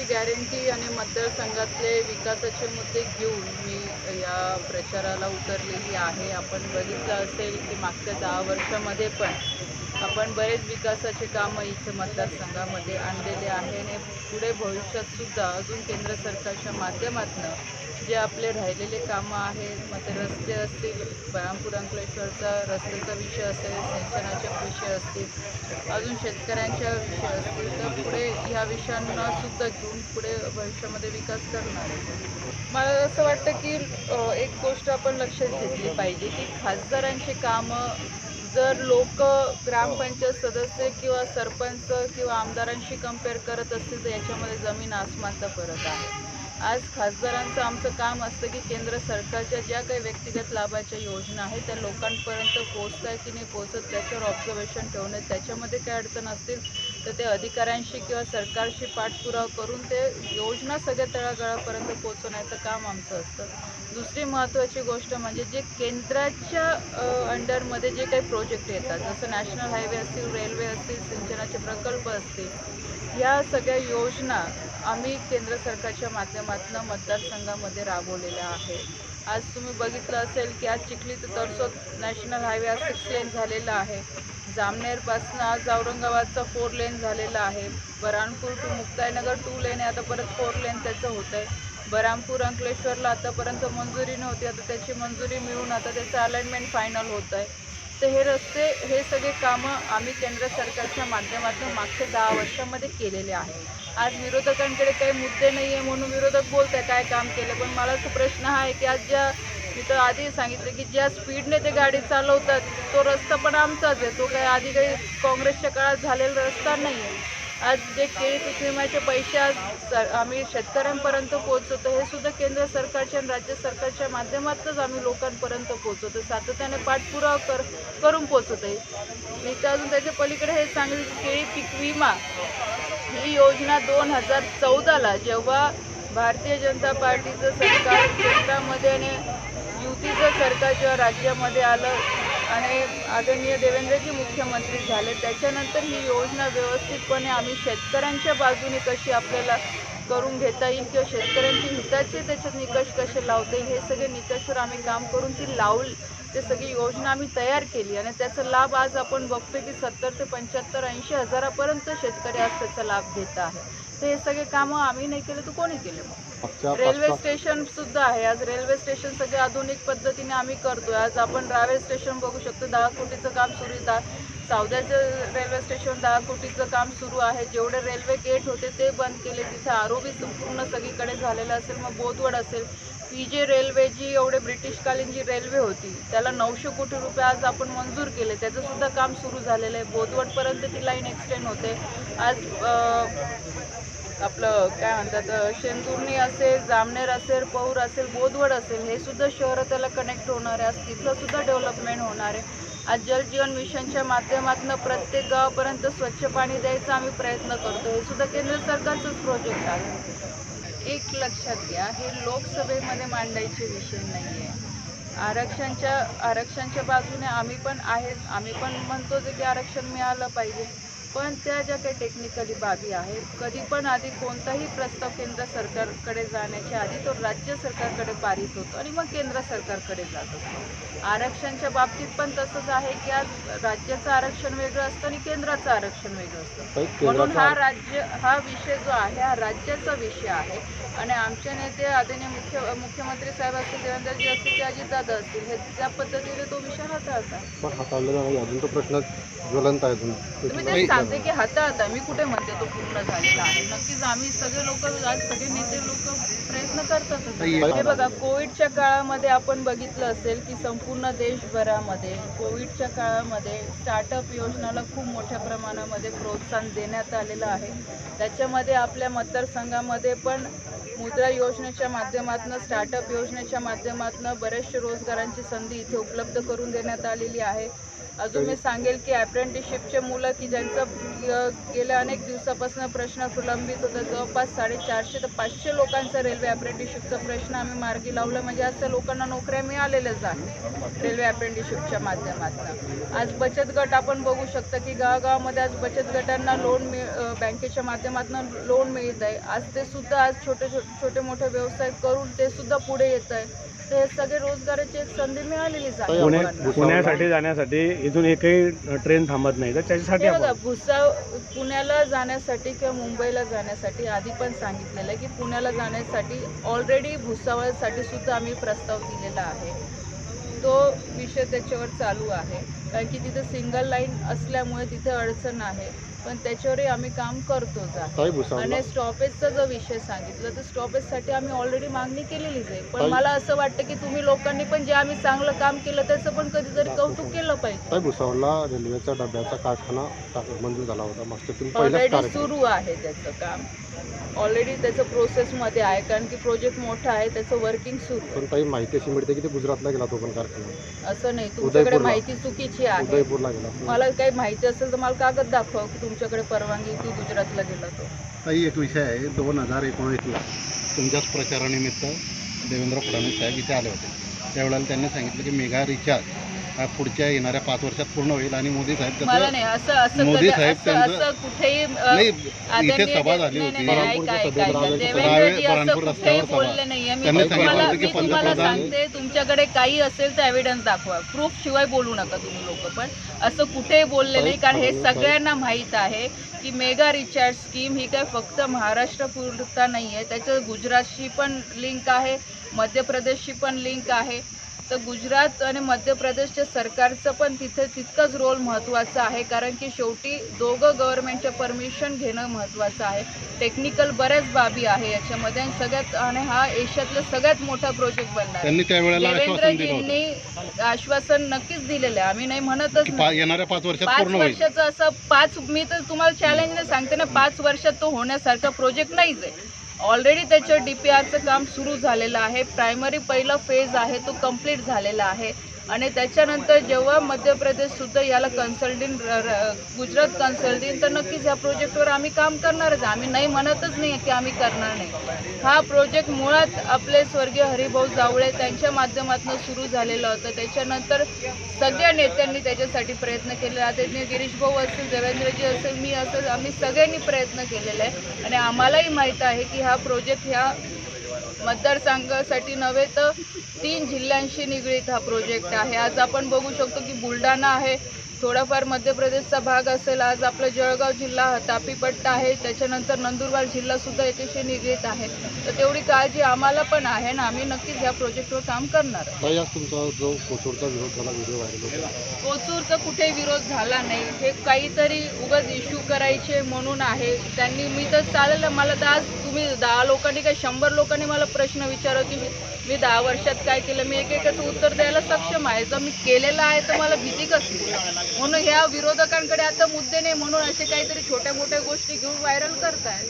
विकासाची गॅरंटी आणि मतदारसंघातले विकासाचे मुद्दे घेऊन मी या प्रचाराला उतरलेली आहे. आपण बघितलं असेल की मागच्या दहा वर्षामध्ये पण आपण बरेच विकासाचे कामं इथे मतदारसंघामध्ये आणलेले आहे आणि पुढे भविष्यात सुद्धा अजून केंद्र सरकारच्या माध्यमातून जे आपले राहिलेले कामं आहेत मग ते रस्ते असतील बरामपूर अंकलेश्वरचा रस्त्याचा विषय असेल सिंचनाच्या विषय असतील अजून शेतकऱ्यांच्या विषय असतील तर पुढे ह्या विषयांना सुद्धा घेऊन पुढे भविष्यामध्ये विकास करणार आहे. मला असं वाटतं की एक गोष्ट आपण लक्षात घेतली पाहिजे की खासदारांची कामं जर लोक ग्रामपंचायत सदस्य किंवा सरपंच किंवा आमदारांशी कंपेअर करत असतील तर याच्यामध्ये जमीन आसमानचा फरक आहे. आज खासदारांचं आमचं काम असतं की केंद्र सरकारच्या ज्या काही व्यक्तिगत लाभाच्या योजना आहेत त्या लोकांपर्यंत पोचत आहे की नाही पोचत त्याच्यावर ऑब्झर्वेशन ठेवणे त्याच्यामध्ये काय अडचण असतील तर ते अधिकाऱ्यांशी किंवा सरकारशी पाठपुरावा करून ते योजना सगळ्या तळागाळापर्यंत पोचवण्याचं काम आमचं असतं. दुसरी महत्त्वाची गोष्ट म्हणजे जे केंद्राच्या अंडरमध्ये जे काही प्रोजेक्ट येतात जसं नॅशनल हायवे असतील रेल्वे असतील सिंचनाचे प्रकल्प असतील ह्या सगळ्या योजना आम्ही केंद्र सरकारच्या माध्यमातून मतदारसंघामध्ये राबवलेलं आहे. आज तुम्ही बघितलं असेल की आज चिखली ते तरसोद नॅशनल हायवे आज सिक्स लेन झालेला आहे. जामनेरपासून आज औरंगाबादचा फोर लेन झालेला आहे. Burhanpur to Muktainagar two lane आहे आता परत फोर लेन त्याचं होतं आहे बरामपूर अंकलेश्वरला आतापर्यंत मंजुरी नव्हती. आता त्याची मंजुरी मिळून आता त्याचं अलाइनमेंट फायनल होत आहे तर हे रस्ते हे सगळे कामं आम्ही केंद्र सरकारच्या माध्यमातून मागच्या दहा वर्षामध्ये केलेले आहे. आज विरोधकांकडे काही मुद्दे नाही आहे म्हणून विरोधक बोलत आहे काय काम केलं? पण मला तो प्रश्न हा आहे की आज ज्या मी तर आधी सांगितलं की ज्या स्पीडने ते गाडी चालवतात तो रस्ता पण आमचाच आहे. तो काही आधी काही काँग्रेसच्या काळात झालेला रस्ता नाही आहे आज जे केळी पीक विम्याचे पैसे आज आम्ही शेतकऱ्यांपर्यंत पोहोचवतो हे सुद्धा केंद्र सरकारच्या आणि राज्य सरकारच्या माध्यमातच आम्ही लोकांपर्यंत पोहोचवतो. सातत्याने पाठपुरावा कर करून पोहोचत आहे मी तर अजून त्याच्या पलीकडे हे सांगेल की केळी पीक विमा ही योजना दोन हजार चौदाला जेव्हा भारतीय जनता पार्टीचं सरकार केंद्रामध्ये आणि युतीचं सरकार जेव्हा राज्यामध्ये आलं आणि आदरणीय देवेंद्रजी मुख्यमंत्री झाले. त्याच्यानंतर ही योजना व्यवस्थितपणे आम्ही शेतकऱ्यांच्या बाजूने कशी आपल्याला करून घेता येईल किंवा शेतकऱ्यांची हिताचे त्याच्यात निकष कसे लावता येईल हे सगळे निकषवर आम्ही काम करून ती लावली ते सगळी योजना आम्ही तयार केली. आणि त्याचा लाभ आज आपण बघतोय की सत्तर ते पंच्याहत्तर ऐंशी हजारापर्यंत शेतकरी आज त्याचा लाभ घेत आहे. हे सगळे कामं आम्ही नाही केले तर कोणी केले मग? रेल्वे स्टेशन सुद्धा आहे. आज रेल्वे स्टेशन सगळे आधुनिक पद्धतीने आम्ही करतोय. आज आपण रावे स्टेशन बघू शकतो. दहा कोटीचं काम सुरू आहे. सावद्याचं रेल्वे स्टेशन दहा कोटीचं काम सुरू आहे. जेवढे रेल्वे गेट होते ते बंद केले. तिथे आरोबी पूर्ण सगळीकडे झालेलं असेल मग बोदवड असेल. पी जे रेल्वे जी एवढे ब्रिटिशकालीन जी रेल्वे होती त्याला नऊशे कोटी रुपये आज आपण मंजूर केले. त्याचं सुद्धा काम सुरू झालेलं आहे. बोदवडपर्यंत ती लाईन एक्सटेंड होते. आज आपलं काय म्हणतात शेंदुर्णी असेल जामनेर असेल पौर असेल बोदवड असेल हे सुद्धा शहरं त्याला कनेक्ट होणार आहे. आज तिथलं सुद्धा डेव्हलपमेंट होणार आहे. आज जल जीवन मिशनच्या माध्यमातून प्रत्येक गावापर्यंत स्वच्छ पाणी द्यायचा आम्ही प्रयत्न करतो हे सुद्धा केंद्र सरकारचंच प्रोजेक्ट आहे. एक लक्षात घ्या हे लोकसभेमध्ये मांडायचे विषय नाही आहे आरक्षणच्या आरक्षणच्या बाजूने आम्ही पण आहेत. आम्ही पण म्हणतो की आरक्षण मिळालं पाहिजे. पण त्या ज्या काही टेक्निकली बाबी आहेत कधी पण आधी कोणताही प्रस्ताव केंद्र सरकारकडे जाण्याच्या आधी तो राज्य सरकारकडे पारित होतो आणि मग केंद्र सरकारकडे जात असतो. आरक्षणच्या बाबतीत पण तसंच आहे की आज राज्याचं आरक्षण वेगळं असतं आणि केंद्राचं आरक्षण वेगळं असतं. म्हणून हा राज्य हा विषय जो आहे हा राज्याचा विषय आहे आणि आमचे नेते आदरणीय मुख्य मुख्यमंत्री साहेब असतील देवेंद्रजी असतील ते अजितदादा असतील हे त्या पद्धतीने तो विषय हाताळतात. पण हाताळलेला नाही अजून तो प्रश्न ज्वलंत आहे सांगते की हाताळता मी कुठे म्हणते तो पूर्ण झालेला आहे. नक्कीच आम्ही सगळे लोक आज सगळे नेते लोक प्रयत्न करतात. हे बघा कोविडच्या काळामध्ये आपण बघितलं असेल की संपूर्ण देशभरामध्ये कोविडच्या काळामध्ये स्टार्टअप योजनाला खूप मोठ्या प्रमाणामध्ये प्रोत्साहन देण्यात आलेलं आहे. त्याच्यामध्ये आपल्या मतदारसंघामध्ये पण मुद्रा योजनेच्या माध्यमातून स्टार्टअप योजनेच्या माध्यमातून बरेचसे रोजगारांची संधी इथे उपलब्ध करून देण्यात आलेली आहे. अजून मी सांगेल की अप्रेंटिसशिपचे मुलं की ज्यांचं गेल्या अनेक दिवसापासून प्रश्न प्रलंबित होता जवळपास साडेचारशे ते पाचशे लोकांचा रेल्वे अप्रेंटिसशिपचा प्रश्न आम्ही मार्गी लावला. म्हणजे आज त्या लोकांना नोकऱ्या मिळालेल्याच आहेत रेल्वे अप्रेंटिसशिपच्या माध्यमातून. आज बचत गट आपण बघू शकता की गावागावामध्ये आज बचत गटांना लोन मिळ बँकेच्या माध्यमातून लोन मिळत आहे आज ते सुद्धा आज छोटे छोटे मोठे व्यवसाय करून ते सुद्धा पुढे येत आहे सगळे रोजगाराची एक संधी मिळालेलीच आहे पुणे- लोकांना. पुण्यासाठी जाण्यासाठी इथून एकही ट्रेन थांबत नाही. तर त्याच्यासाठी हे बघा आपण भुसाव पुण्याला जाण्यासाठी किंवा मुंबईला जाण्यासाठी आधी पण सांगितलेलं आहे की पुण्याला जाण्यासाठी ऑलरेडी भुसावळसाठी सुद्धा आम्ही प्रस्ताव दिलेला आहे. तो विषय त्याच्यावर चालू आहे. कारण की तिथे सिंगल लाईन असल्यामुळे तिथे अडचण आहे. पण त्याच्यावरही आम्ही काम करतोच आणि स्टॉपेजचा जो विषय सांगितला तर स्टॉपेजसाठी आम्ही ऑलरेडी मागणी केलेलीच आहे. पण मला असं वाटतं की तुम्ही लोकांनी पण जे आम्ही चांगलं काम केलं त्याचं पण कधीतरी कौतुक केलं पाहिजे. भुसावळला रेल्वेचा डब्याचा कारखाना मंजूर झाला होता. ऑलरेडी सुरू आहे त्याचं काम. ऑलरेडी त्याचं प्रोसेसमध्ये आहे कारण की प्रोजेक्ट मोठा आहे त्याचं वर्किंग सुरू. पण ताई माहिती अशी मिळते की ते गुजरातला गेला तो पण कारखाना. असं नाही तुमच्याकडे. माहिती चुकीची आहे. मला काही माहिती असेल तर मला कागद दाखवा की तुमच्याकडे परवानगी की गुजरातला गेला तो? ताई एक विषय आहे. दोन हजार एकोणीसला तुमच्याच प्रचारानिमित्त देवेंद्र फडणवीस साहेब इथे आले होते. त्यावेळेला त्यांनी सांगितलं की मेगा रिचार्ज पुढच्या येणाऱ्या पाच वर्षात पूर्ण होईल आणि मोदी साहेब मला नाही असं असं मोदी कधी- साहेब असं त्यांचं- असं कुठेही अ, नाही आदरणीय इथे सभा झाली नाही, होती. नाही, नाही, बरामपूरच्या ऐका, सभेत ऐका, ऐका. रावे- देवेंद्रजी असं बरामपूर कुठेही रस्त्यावर सभा. बोलले नाहीये मी त्यांनी तुम्हाला सांगितलं की मी तुम्हाला पंतप्रधान- सांगते तुमच्याकडे काही असेल तर एव्हिडन्स दाखवा. प्रूफ शिवाय बोलू नका तुम्ही लोक पण असं कुठेही बोलले नाही कारण हे सगळ्यांना माहीत आहे की मेगा रिचार्ज स्कीम ही काय फक्त महाराष्ट्र पुरता नाही आहे त्याचं गुजरातशी पण लिंक आहे मध्य प्रदेशशी पण लिंक आहे. तर गुजरात आणि मध्य प्रदेशच्या सरकारचं पण तिथे तितकंच रोल महत्त्वाचा आहे. कारण की शेवटी दोघं गव्हर्नमेंटच्या परमिशन घेणं महत्त्वाचं आहे. टेक्निकल बऱ्याच बाबी आहे याच्यामध्ये आणि सगळ्यात आणि हा एशियातला सगळ्यात मोठा प्रोजेक्ट होतं. देवेंद्रजींनी आश्वासन नक्कीच दिलेलं आहे. आम्ही नाही म्हणतच येणाऱ्या पाच पाच वर्षाचं असं पाच मी तर तुम्हाला चॅलेंजने सांगते ना पाच वर्षात तो होण्यासारखा प्रोजेक्ट नाहीच आहे. ऑलरेडी त्याच्या डी पी आरचं काम सुरू झालेलं आहे. प्रायमरी पहिला फेज आहे तो कंप्लीट झालेला आहे. आणि त्याच्यानंतर जेव्हा मध्य प्रदेशसुद्धा याला कन्सल्टिंग गुजरात कन्सल्टिंग तर नक्कीच ह्या प्रोजेक्टवर आम्ही काम करणारच. आम्ही नाही म्हणतच नाही की आम्ही करणार नाही. हा प्रोजेक्ट मुळात आपले स्वर्गीय हरिभाऊ जावळे त्यांच्या माध्यमातून सुरू झालेलं होतं. त्याच्यानंतर सगळ्या नेत्यांनी त्याच्यासाठी प्रयत्न केले. आदरणीय गिरीश भाऊ असेल देवेंद्रजी असेल मी असेल आम्ही सगळ्यांनी प्रयत्न केलेला आहे. आणि आम्हालाही माहीत आहे की हा प्रोजेक्ट ह्या मतदारसंघासाठी नव्हे तर तीन जिल्ह्यांशी निगडीत हा प्रोजेक्ट आहे. आज आपण बघू शकतो की बुलढाणा आहे थोडाफार मध्य प्रदेशचा भाग असेल आज आपला जळगाव जिल्हा तापी पट्टा आहे. त्याच्यानंतर नंदुरबार जिल्हा सुद्धा याच्याशी निगडीत आहे. तर तेवढी काळजी आम्हाला पण आहे ना? आम्ही नक्कीच ह्या प्रोजेक्टवर काम करणार. आहे ताई आज तुमचा जो कोचूरचा विरोध झाला व्हिडिओ व्हायरल होता. कोचूरचा कुठे विरोध झाला नाही. हे काहीतरी उगाच इश्यू करायचे म्हणून आहे. त्यांनी मी तर चालेल मला तर आज तुम्ही दहा लोकांनी काय शंभर लोकांनी मला प्रश्न विचारला की मी- मी दहा वर्षात काय केलं? मी एक एकाचं उत्तर द्यायला सक्षम आहे. जर मी केलेलं आहे तर मला भीती कसली? म्हणून ह्या विरोधकांकडे आता मुद्दे नाही म्हणून असे काहीतरी छोट्या मोठ्या गोष्टी घेऊन व्हायरल करताय